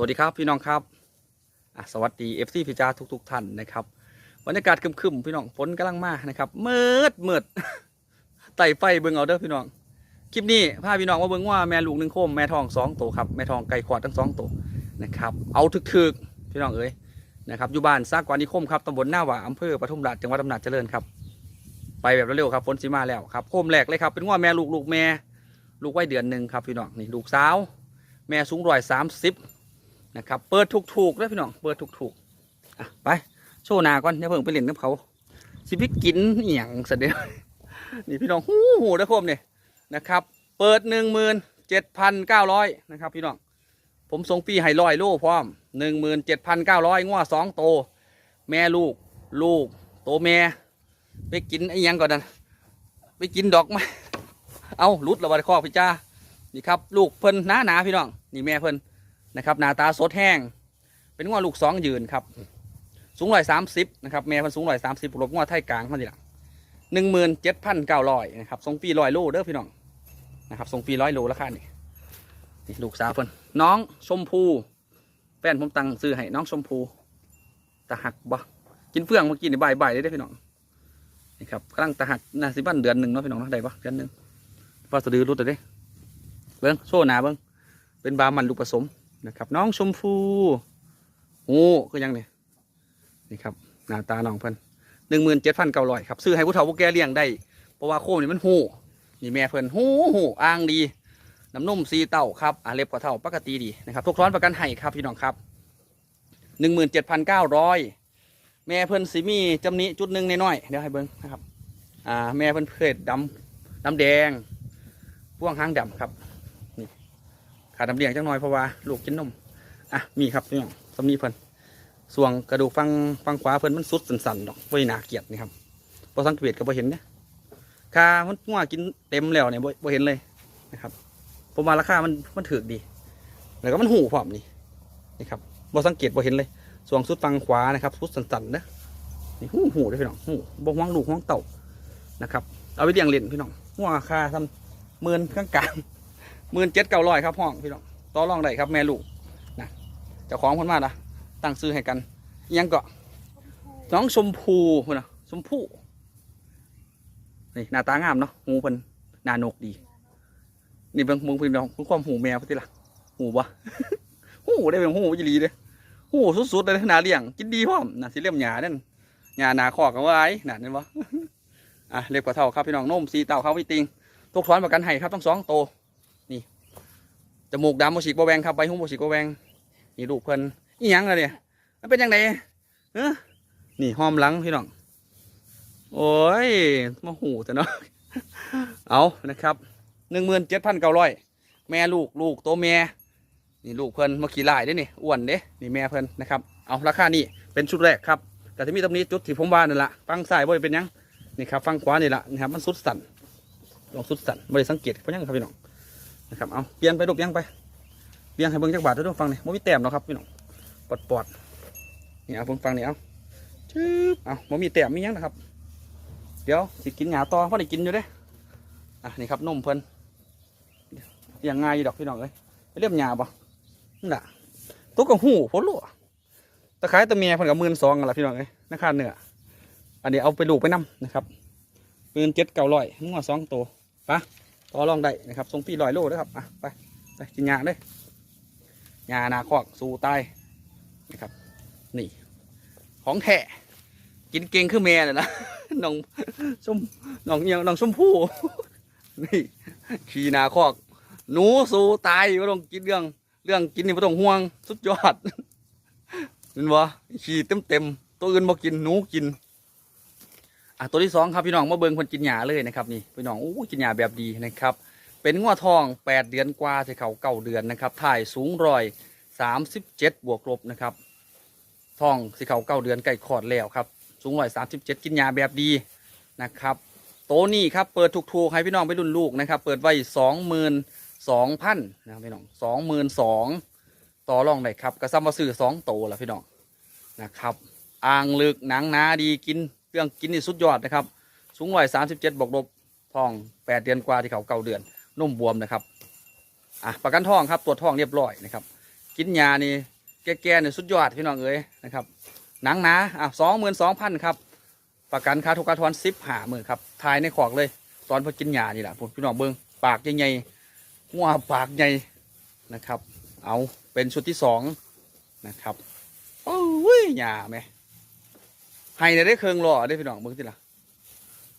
วัสดีครับพี่น้องครับสวัสดีเอฟซีพิจาทุกๆท่านนะครับบรรยากาศคึมๆพี่น้องฝนกำลังมานะครับมืดมืดไต่ไฟเบิ่งเอาเด้อพี่น้อง คลิปนี้พาพี่น้องมาเบิ่งว่าแม่ลูกหนึ่งโคมแม่ทองสองตัวครับแม่ทองไก่ขวดทั้งสองตัวนะครับ เอาถึกๆพี่น้องเอ้ยนะครับอยู่บ้านซากกวานิคมครับตำบลหน้าหว่าอำเภอปทุมราชจังหวัดอำนาจเจริญครับ ไปแบบเร็วๆครับฝนสิมาแล้วครับโคมแรกเลยครับเป็นว่าแม่ลูกลูกแม่ ลูกไว้เดือนหนึ่งครับพี่น้องนี่ลูกสาว แม่สูงร้อยสามสิบ นะครับ เปิดถูกๆแล้วพี่น้อง เปิดถูกๆอะไปโชว์หนาก่อนอย่าเพิ่งไปเล่นกับเขาสิพิกินเอหย่างเสยเด็จนี่พี่น้องหูหูได้อคมเนี่ยนะครับ เปิดหนึ่งหมื่นเจ็ดพันเก้าร้อยนะครับ พี่น้อง ผมส่งปีให้ร้อยโลพร้อมหนึ่งหมื่นเจ็ดพันเก้าร้อยง้อสองโต แม่ลูก ลูก โตแม่ ไปกินไอ้ยังก่อนนะไปกินดอกไม้เอาลุดระบาดคอพี่จ้านี่ครับ ลูกเพิ่นหนาหนาๆพี่น้อง นี่แม่เพิ่น นะครับหน้าตาสดแห้ง เป็นงวลูกสองยืนครับ สูงร้อยสามสิบนะครับแม่พิ่นสูงร้อยสามสิบรบงวไทยกลางเท่านี้ละหนึ่งหมื่นเจ็ดพันเก้าร้อยนะครับส่งปีร้อยโลเด้อพี่น้องนะครับส่งปีร้อยโลราคานี่นี่ลูกสาวเพิ่นน้องชมพูแฟนผมตังซื้อให้น้องชมพูตะหักบ่กินเฟื่องเมื่อกี้นี่บ่ายๆเลยเด้อพี่น้องนี่ครับกำลังตะหักน่าสิบันเดือนหนึ่งเนาะพี่น้องเนาะได้ปะเดือนหนึ่งพอสะดือรุดเลยเด้เบิ้งโซ่หนาเบิ้งเป็นบามันลูกผสม นะครับ น้องชมพูโอ้ก็ยังเนี่ยนี่ครับหน้าตาน้องเพิ่นหนึ่งหมื่นเจ็ดพันเก้าร้อยครับซื้อให้ผู้เฒ่าผู้แก่เลี้ยงได้ เพราะว่าโคมนี่มันหูนี่แม่เพิ่นหูหูอ่างดีน้ำนุ่มซีเต้าครับอาเล็บกว่าเท่าปกติดีนะครับทุกร้อนประกันให้ครับพี่น้องครับหนึ่งหมื่นเจ็ดพันเก้าร้อยแม่เพิ่นสีมีจำนี้จุดหนึ่งน้อยเดี๋ยวให้เบิ้งนะครับอ่าแม่เพิ่นเพศดำดำแดงพ่วงหางดำครับ ขาดน้ำเลี้ยงจังหน้อยเพราะว่าลูกกินนมอะมีครับพี่น้องสำนีเพิ่นส่วงกระดูกฟังฟังขวาเพิ่นมันสุดสั่นๆดอกไว้หนาเกลียดนี่ครับพอสังเกตก็บ่เห็นเนี่ยคามันงัวกินเต็มแล้วเนี่ยบ่เห็นเลยนะครับผมว่าราคามันมันถือดี แล้วก็มันหูพร้อมนี่นี่ครับบ่สังเกตบ่เห็นเลยส่วงสุดฟังขวานะครับสุดสั่นๆนะนี่หูหูเลยพี่น้องหูบ่ห่วงลูกห่วงเต่านะครับ เอาไปเลี้ยงเล่นพี่น้องงัวคาทำหมื่นกลางๆ หมื่นเจ็ดเก้าร้อยครับห้องพี่น้องต่อรองได้ครับแม่ลูกนะเจ้าของพิ่นมาละตั้งซื้อให้กันยังก็น้องชมพูพุ่นนะชมพูนี่หน้าตางามเนาะหูเพิ่นหน้านกดี นี่เบิ่งมึงพี่น้องเพิ่นความหูแมวพี่ละหูบ่หูได้เป็นหูยีรีเลยหูสุดๆเลยหน้าเลี้ยงกินดีพร้อมน่ะสิเลี่ยมหยาเนั่นหยาหนาคอกเอาไว้น่ะนั่นบ่อะเล็บกว่าเท่าครับพี่น้องนมสีเต่าเขาวิติงทุกทอนประกันให้ครับทั้งสองโต จมูกดำโมชิกบแวงครับใบหูโมชิกบแวงนี่ลูกเพิ่นอีหยังอะเนี่ยมันเป็นยังไงเออนี่หอมหลังพี่น้องโอ้ยมาหูแต่เนาะเอานะครับหนึ่งหมื่นเจ็ดพันเก้าร้อยแม่ลูกลูกโตแม่นี่ลูกเพิ่นมาขี่ลายเด้นี่อ้วนเด้นี่แม่เพิ่นนะครับเอาราคานี่เป็นชุดแรกครับ แต่ที่มีตรงนี้จุดที่ผมว่านั่นละฟังซ้ายบ่ได้เป็นยังนี่ครับฟังขวานี่ละนะครับมันสุดสั่นลองสุดสั่นไม่ได้สังเกตเพราะยังครับพี่น้อง นะครับเอาเปลี่ยนไปลูกเลี้ยงไปเลี้ยงให้เบิ่งจักบาทด้วยฟังนี่มันมีแต้มเนาะครับพี่น้องปอดปอดนี่เอาผมฟังนี่เอาชืบเอามันมีแต้มมียังนะครับ เดี๋ยวสิกินหยาต่อเพราะได้กินอยู่เด้อะนี่ครับนมเพิ่นเลี้ยงง่ายอยู่ดอกพี่น้องเอ้ยไปเรียบหยาบ่นั่นแหละตัวกับหูพ้นลูกตะไคร้ตะเมียเพิ่นกับมื่นสองกันละพี่น้องเอ้ยราคาเนื้ออันนี้เอาไปลูกไปนํนะครับหมื่นเจ็ดเก้าร้อยงัวสองตัวปะ ต่อรองได้นะครับทรงปีลอยโลด้วยครับอะไปไปกินยาเลยยานาคอกสู่ใต้นะครับ นี่ ของแท้กินเก่งคือแม่เลยนะน้องส้มน้องเอียงน้องส้มผู้นี่ขี่นาคอกหนูสู่ตายไม่ต้องกินเรื่อง เรื่องกินนี่ไม่ต้องห่วง สุดยอดเห็นวะขี่เต็มเต็มตัวอื่นมากินหนูกิน อะตัวที่สองครับพี่น้องมาเบิ่งคนกินหญ้าเลยนะครับนี่พี่น้องโอ้กินหญ้าแบบดีนะครับ เป็นงัวทองแปดเดือนกว่าใส่เขาเก้าเดือนนะครับถ่ายสูงร้อยสามสิบเจ็ดบวกลบนะครับทองสิเขาเก้าเดือนไก่ขอดแล้วครับสูงร้อยสามสิบเจ็ดกินหญ้าแบบดีนะครับโตนี้ครับเปิดถูกๆให้พี่น้องไปรุ่นลูกนะครับ เปิดไว้สองหมื่นสองพันนะครับพี่น้องสองหมื่นสองต่อรองได้ครับกระซัมมาซื้อสองโตวแล้วพี่น้องนะครับอ่างลึกหนังนาดีกิน เครื่องกินนี่สุดยอดนะครับ สูงร้อยสามสิบเจ็ดบวกลบทองแปดเดือนกว่าที่เขาเก้าเดือนนุ่มบวมนะครับอะประกันทองครับตรวจทองเรียบร้อยนะครับ กินยานี่แก่ๆเนี่ยสุดยอดพี่น้องเอ้ยนะครับหนังหนาอะสองหมื่นสองพันครับประกันค่าทุกการทอนสิบหาหมื่นครับทายในขอกเลย ตอนพอกินยานี่แหละผมพี่น้องเบิ้งปากใหญ่ๆหัวปากใหญ่นะครับ เอาเป็นชุดที่สองนะครับโอ้ยยาไหม ให้เนี่ยได้เครื่องรอได้พี่น้องเบิ้งทีละ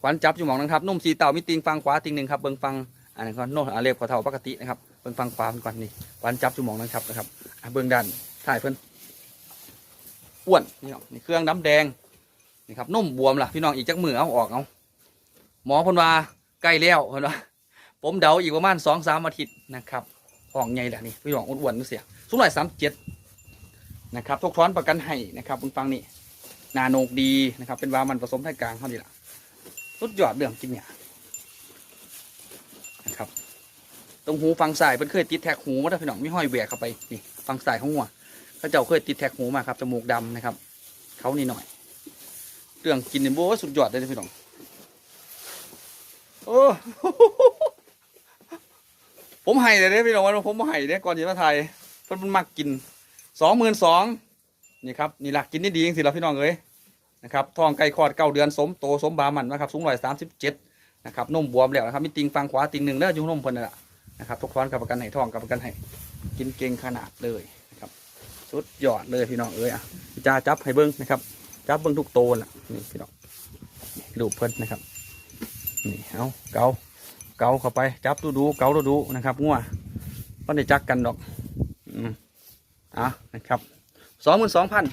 ขวัญจับอยู่หมองนะครับนุ่มสีเต่ามีติงฟังขวาติงหนึ่งครับเบิ้งฟังอันนี้นก็โน้ตอาเรียบขอเท่าปกตินะครับเบิ้งฟังขวามันก่อนนี่ขวัญจับอยู่หมองนะครับนะครับเบิ้งด้านถ่ายเพิ่นอ้วนนี่เนาะนี่เครื่องดำแดงนี่ครับนุ่มบวมล่ะพี่น้องอีกจักมือเอาออกเอาหมอพิ่นวาใกล้แล้วเพิ่นวาผมเดาอีกประมาณสองสามอาทิตย์นะครับห้องใหญ่แหละนี่พี่น้องอ้วนๆนี่เสียสูงหน่อยสามเจ็ดนะครับทุกท้อนประกันให้นะครับคุณฟังนี่ นาโนกดีนะครับ เป็นวามันผสมไทยกลางเท่านี้แหละสุดยอดเรื่องจริงเนี่ยนะครับ ตรงหูฟังสายเพิ่นเคยติดแท็กหูมาแล้วพี่น้องไม่ห้อยแหวกเข้าไปนี่ฟังสายของหัวเขาเจ้าเคยติดแท็กหูมาครับจมูกดำนะครับเขานี่หน่อย เรื่องกินเนี่ยโบ้สุดยอดเลยนะพี่น้องโอ้ผมให้เลยเด้พี่น้องว่าผมมาให้เด้ก่อนที่มาไทยเพิ่นมันมักกินสองหมื่นสอง นี่ครับนี่ละกินนี่ดีจริงสิเราพี่น้องเอ้ยนะครับทองไก่คลอดเก้าเดือนสมโตสมบามันนะครับสูงร้อยสามสิบเจ็ดนะครับนมบวมแล้วนะครับมีติงฟังขวาติงหนึ่งแล้วจุงนมเพิ่นนั่นะนะครับทุกคนกับประกันให้ทองกับประกันให้กินเก่งขนาดเลยนะครับสุดยอดเลยพี่น้องเอ้ยอะจ้าจับให้เบิ้งนะครับจับเบิ้งทุกโตนล่ะนี่พี่น้องดูเพิ่นนะครับนี่เอาเกาเกาเข้าไปจับดูดูเกาดูดูนะครับงัวก็ได้จักกันดอกอืมอะนะครับ สองหมื่นสองพัน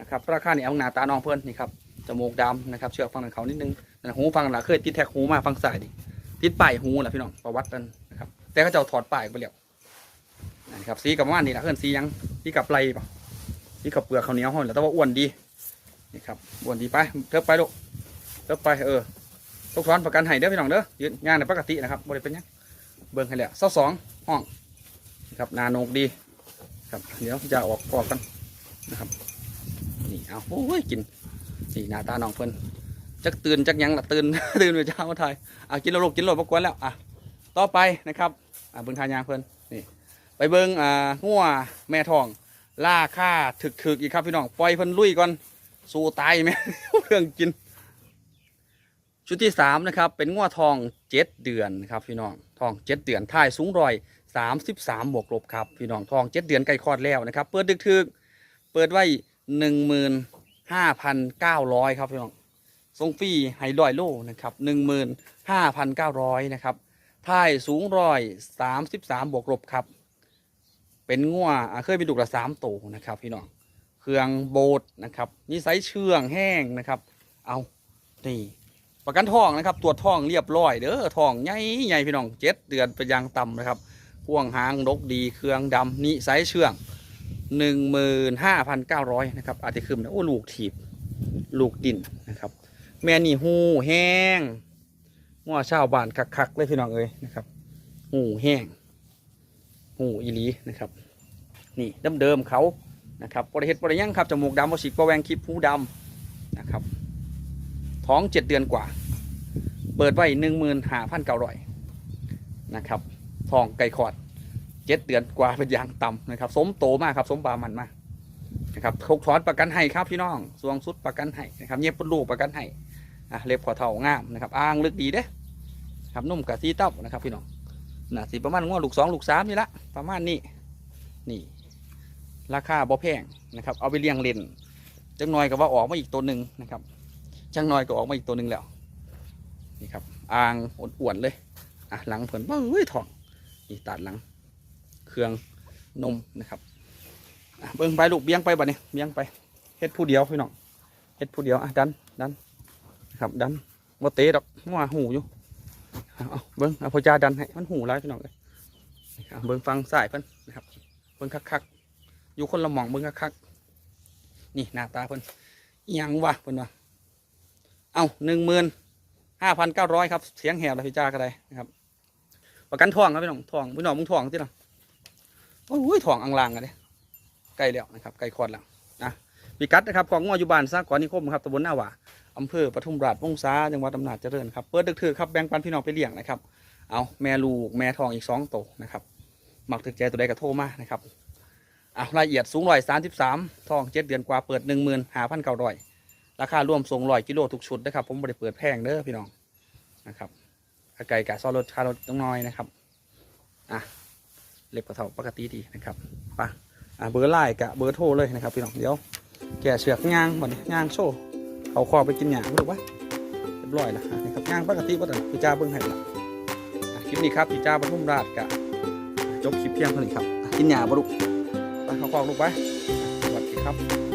นะครับราคาเนี่ยเอาหนาตาน้องเพื่อนนี่ครับจมูกดำนะครับเชือกฟังของเขานิดนึงหูฟังหลังเคยติดแท็กหูมาฟังสายดิติดป้ายหูแหละพี่น้องประวัติกันนะครับแต่เขาจะเอาถอดป้ายไปแล้วนะครับสีกับว่านนี่นะเพื่อนสียังสีกับไรป่ะสีกับเปลือกเขาเนียห้อยแล้วแต่ว่าอ้วนดีนี่ครับอ้วนดีไปเทิบไปลูกเทิบไปเออทุกซ้อนประกันให้เด้อพี่น้องเด้อยืนงานในปกตินะครับบริเป็นยังเบิ่งให้แล้วเศร้าสองห้องนะครับนานกดี ครับ เดี๋ยวจะออกออกกันนะครับ นี่เอาโอ้ยกินนี่หน้าตาน้องเพิ่นจักตื่นจักยังละตื่นตื่นไปเช้ามาไทยอะกินแล้วลูกกินแล้วประกวนแล้วอะต่อไปนะครับอะเบิ่งทานยางเพิ่นนี่ไปเบิ่งอ่างัวแม่ทองล่าค่าถึกๆอีกครับพี่น้องปล่อยเพิ่นลุยก่อนสู้ตายไหมเรื่องกิน ชุดที่สามนะครับเป็นง้วทองเจ็ดเดือนครับพี่น้องทองเจ็ดเดือนท่ายสูงรอย สามสิบสามบวกลบครับพี่น้องทองเจ็ดเดือนใกล้คลอดแล้วนะครับ เปิดดึกทึกเปิดไว้หนึ่งหมื่นห้าพันเก้าร้อยครับพี่น้องทรงฟรีไฮดรอยโลนะครับหนึ่งหมื่นห้าพันเก้าร้อยนะครับท่ายสูงร้อยสามสิบสามบวกลบครับ เป็นง้วเคยมีดุกละสามตัวนะครับ พี่น้องเครื่องโบดนะครับนิสัยเชื่องแห้งนะครับ เอานี่ประกันทองนะครับ ตรวจทองเรียบร้อยเด้อทองใหญ่ใหญ่พี่น้องเจ็ดเดือนไปยางต่ำนะครับ พ่วงหางดกดีเครื่องดำนิสัยเชื่องหนึ่งหมื่นห้าพันเก้าร้อยนะครับอาจจะคืมนะโอ้ลูกถีบลูกดินนะครับ แม่นี่หูแห้งงัวชาวบ้านคักๆเลยพี่น้องเอ้ยนะครับหูแห้งหูอีลีนะครับ นี่เดิมๆเขานะครับบริเฮ็ดบริยังครับจมูกดำบริสิกบริแวงคลิปหูดำนะครับ ท้องเจ็ดเดือนกว่า เปิดไว้หนึ่งหมื่นห้าพันเก้าร้อยนะครับทองไก่ขอด เจ็ดเดือนกว่าเป็นอย่างต่ำนะครับ สมโตมากครับ สมบามันมากนะครับทกถอนประกันให้ครับพี่น้องสวงสุดประกันให้นะครับเงียบปุดลูกประกันให้อะเล็บขอเท่างามนะครับอ่างลึกดีเด้ครับนุ่มกับซีเต้านะครับพี่น้องนะสีประมาณงวลูกสองลูกสามนี่ละประมาณนี้นี่ ราคาบ่แพงนะครับ เอาไปเลี้ยงเล่นจังหน่อยก็ว่าออกมาอีกตัวหนึ่งนะครับช่างน้อยก็ออกมาอีกตัวหนึ่งแล้วนี่ครับอ่างอ้วนๆเลยอะหลังเผินเบ้ยทองนี่ตัดหลัง เครื่องนมนะครับเบิ้งไปลูกเบี้ยงไปบ่เนี่ยเบี้ยงไปเฮ็ดผู้เดียวพี่น้องเฮ็ดผู้เดียวอะดันดันครับดันว่าเตะดอกว่าหูอยู่เอาเบิ้งเอาพอจาดันให้มันหูร้ายพี่น้องเลยนี่ครับเบิ้งฟังสายเพิ่นนะครับเบิ้งคักๆอยู่คนละหม่องเบิ้งคักๆนี่หน้าตาเพิ่นอิหยังวะเพิ่นว่าเอาหนึ่งหมื่นห้าพันเก้าร้อยครับเสียงแหบเลยพี่จ้าก็ได้นะครับประกันทองครับพี่น้องทองพี่น้องมึงทองที่หรอ อ้ยทองอังลางกันเลยใกล้แล้วนะครับใกล้คอดแล้วนะพิกัดนะครับของงออยู่บ้านซากก่อนนิคมครับตำบลหน้าหว่าอำเภอปทุมราชวงศาจังหวัดอำนาจเจริญครับเปิดดึกถือครับแบ่งปันพี่น้องไปเลี้ยงนะครับเอาแม่ลูกแม่ทองอีกสองตัวนะครับหมักถึกใจตัวใดก็โทมานะครับอะรายละเอียดสูงร้อยสามสิบสามทองเจ็ดเดือนกว่าเปิดหนึ่งหมื่นห้าพันเก้าร้อยราคารวมส่งร้อยกิโลทุกชุดนะครับ ผมบริเปิดแพงเด้อพี่น้องนะครับไก่กะซอรถคารถต้องน้อยนะครับอะ เล็บกระเท่าปกติดีนะครับไปะอะเบอร์ไล่กะเบอร์โทรเลยนะครับพี่น้องเดี๋ยวแกะเชือกย่างบ่นี้ย่างโซ่เอาคอไปกินหยางรู้ปะเรียบร้อยแล้วนะครับย่างปกติว่าแต่พี่จ้าเบิ้งให้ละคลิปนี้ครับพี่จ้าบรรทุมราชกะจบคลิปเพียงเท่านี้ครับกินหยาบรุไปเข้าคอกลูกไปสวัสดีครับ